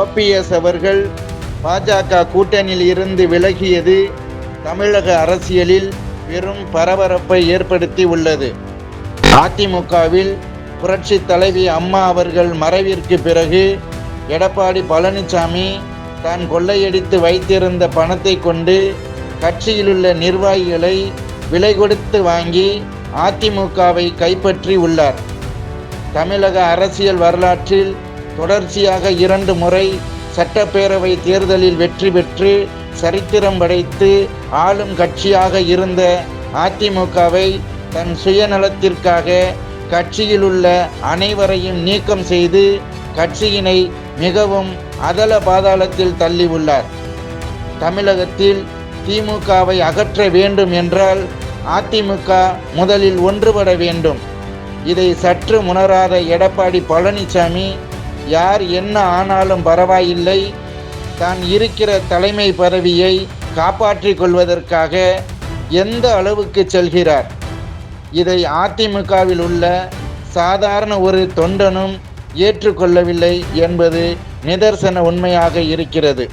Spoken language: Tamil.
ஓபிஎஸ் அவர்கள் பாஜக கூட்டணியில் இருந்து விலகியது தமிழக அரசியலில் பெரும் பரபரப்பை ஏற்படுத்தி உள்ளது. அதிமுகவில் புரட்சி தலைவி அம்மா அவர்கள் மறைவிற்கு பிறகு எடப்பாடி பழனிசாமி தான் கொள்ளையடித்து வைத்திருந்த பணத்தை கொண்டு கட்சியிலுள்ள நிர்வாகிகளை விலை கொடுத்து வாங்கி அதிமுகவை கைப்பற்றி உள்ளார். தமிழக அரசியல் வரலாற்றில் தொடர்ச்சியாக இரண்டு முறை சட்டப்பேரவை தேர்தலில் வெற்றி பெற்று சரித்திரம் படைத்து ஆளும் கட்சியாக இருந்த அதிமுகவை தன் சுயநலத்திற்காக கட்சியில் உள்ள அனைவரையும் நீக்கம் செய்து கட்சியினை மிகவும் அதல பாதாளத்தில் தள்ளியுள்ளார். தமிழகத்தில் திமுகவை அகற்ற வேண்டும் என்றால் அதிமுக முதலில் ஒன்றுபட வேண்டும். இதை சற்று உணராத எடப்பாடி பழனிசாமி யார் என்ன ஆனாலும் பரவாயில்லை. தான் இருக்கிற தலைமை பதவியை காப்பாற்றிக் கொள்வதற்காக எந்த அளவுக்கு செல்கிறார்? இதை அதிமுகவில் உள்ள சாதாரண ஒரு தொண்டனும் ஏற்றுக்கொள்ளவில்லை என்பது நிதர்சன உண்மையாக இருக்கிறது.